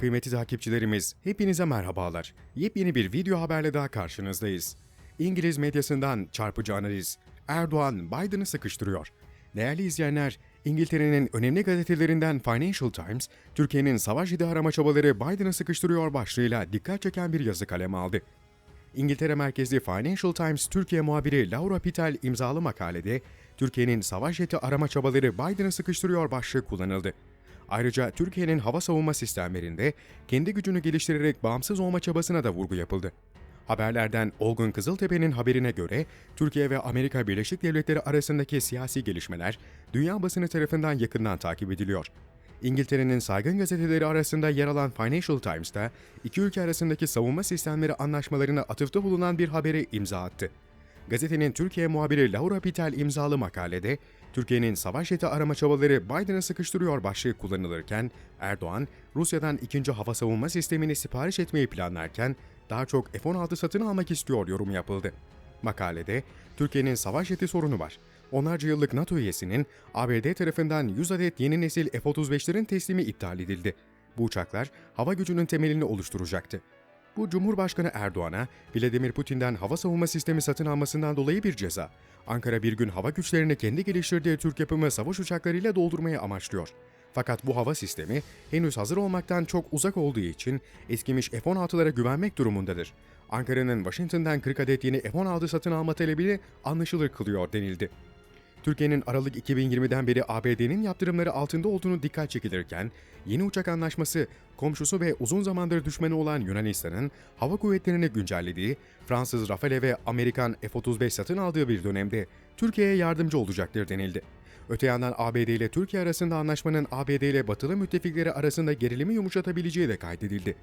Kıymetli takipçilerimiz, hepinize merhabalar. Yepyeni bir video haberle daha karşınızdayız. İngiliz medyasından çarpıcı analiz. Erdoğan Biden'ı sıkıştırıyor. Değerli izleyenler, İngiltere'nin önemli gazetelerinden Financial Times, Türkiye'nin savaş idi arama çabaları Biden'ı sıkıştırıyor başlığıyla dikkat çeken bir yazı kaleme aldı. İngiltere merkezli Financial Times Türkiye muhabiri Laura Pitel imzalı makalede Türkiye'nin savaş jeti arama çabaları Biden'ı sıkıştırıyor başlığı kullanıldı. Ayrıca Türkiye'nin hava savunma sistemlerinde kendi gücünü geliştirerek bağımsız olma çabasına da vurgu yapıldı. Haberlerden Olgun Kızıltepe'nin haberine göre Türkiye ve Amerika Birleşik Devletleri arasındaki siyasi gelişmeler dünya basını tarafından yakından takip ediliyor. İngiltere'nin saygın gazeteleri arasında yer alan Financial Times'ta iki ülke arasındaki savunma sistemleri anlaşmalarına atıfta bulunan bir habere imza attı. Gazetenin Türkiye muhabiri Laura Pitel imzalı makalede, Türkiye'nin savaş jeti arama çabaları Biden'ı sıkıştırıyor başlığı kullanılırken, Erdoğan, Rusya'dan ikinci hava savunma sistemini sipariş etmeyi planlarken, daha çok F-16 satın almak istiyor yorumu yapıldı. Makalede, Türkiye'nin savaş jeti sorunu var. Onlarca yıllık NATO üyesinin ABD tarafından 100 adet yeni nesil F-35'lerin teslimi iptal edildi. Bu uçaklar hava gücünün temelini oluşturacaktı. Bu Cumhurbaşkanı Erdoğan'a Vladimir Putin'den hava savunma sistemi satın almasından dolayı bir ceza. Ankara bir gün hava güçlerini kendi geliştirdiği Türk yapımı savaş uçaklarıyla doldurmayı amaçlıyor. Fakat bu hava sistemi henüz hazır olmaktan çok uzak olduğu için eskimiş F-16'lara güvenmek durumundadır. Ankara'nın Washington'dan 40 adet yeni F-16 satın alma talebini anlaşılır kılıyor denildi. Türkiye'nin Aralık 2020'den beri ABD'nin yaptırımları altında olduğunu dikkat çekilirken, yeni uçak anlaşması komşusu ve uzun zamandır düşmanı olan Yunanistan'ın hava kuvvetlerini güncellediği, Fransız Rafale ve Amerikan F-35 satın aldığı bir dönemde Türkiye'ye yardımcı olacaktır denildi. Öte yandan ABD ile Türkiye arasında anlaşmanın ABD ile batılı müttefikleri arasında gerilimi yumuşatabileceği de kaydedildi.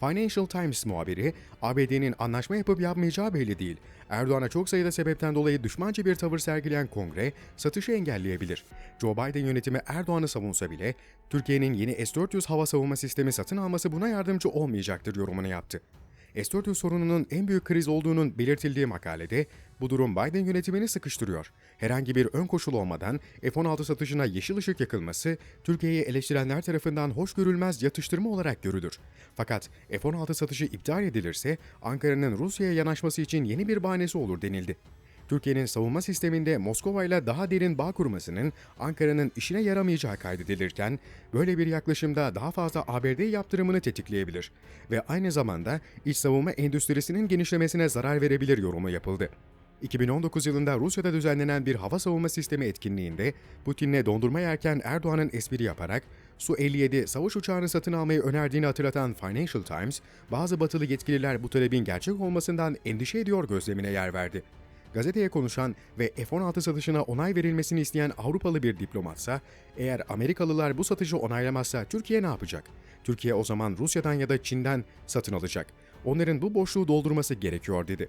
Financial Times muhabiri, ABD'nin anlaşma yapıp yapmayacağı belli değil. Erdoğan'a çok sayıda sebepten dolayı düşmanca bir tavır sergileyen kongre, satışı engelleyebilir. Joe Biden yönetimi Erdoğan'ı savunsa bile, Türkiye'nin yeni S-400 hava savunma sistemi satın alması buna yardımcı olmayacaktır yorumunu yaptı. S-400 sorununun en büyük kriz olduğunun belirtildiği makalede bu durum Biden yönetimini sıkıştırıyor. Herhangi bir ön koşul olmadan F-16 satışına yeşil ışık yakılması Türkiye'yi eleştirenler tarafından hoş görülmez yatıştırma olarak görülür. Fakat F-16 satışı iptal edilirse Ankara'nın Rusya'ya yanaşması için yeni bir bahanesi olur denildi. Türkiye'nin savunma sisteminde Moskova ile daha derin bağ kurmasının Ankara'nın işine yaramayacağı kaydedilirken, böyle bir yaklaşımda daha fazla ABD yaptırımını tetikleyebilir ve aynı zamanda iç savunma endüstrisinin genişlemesine zarar verebilir yorumu yapıldı. 2019 yılında Rusya'da düzenlenen bir hava savunma sistemi etkinliğinde Putin'le dondurma yerken Erdoğan'ın espri yaparak Su-57 savaş uçağını satın almayı önerdiğini hatırlatan Financial Times, bazı batılı yetkililer bu talebin gerçek olmasından endişe ediyor gözlemine yer verdi. Gazeteye konuşan ve F-16 satışına onay verilmesini isteyen Avrupalı bir diplomatsa, eğer Amerikalılar bu satışı onaylamazsa Türkiye ne yapacak? Türkiye o zaman Rusya'dan ya da Çin'den satın alacak. Onların bu boşluğu doldurması gerekiyor dedi.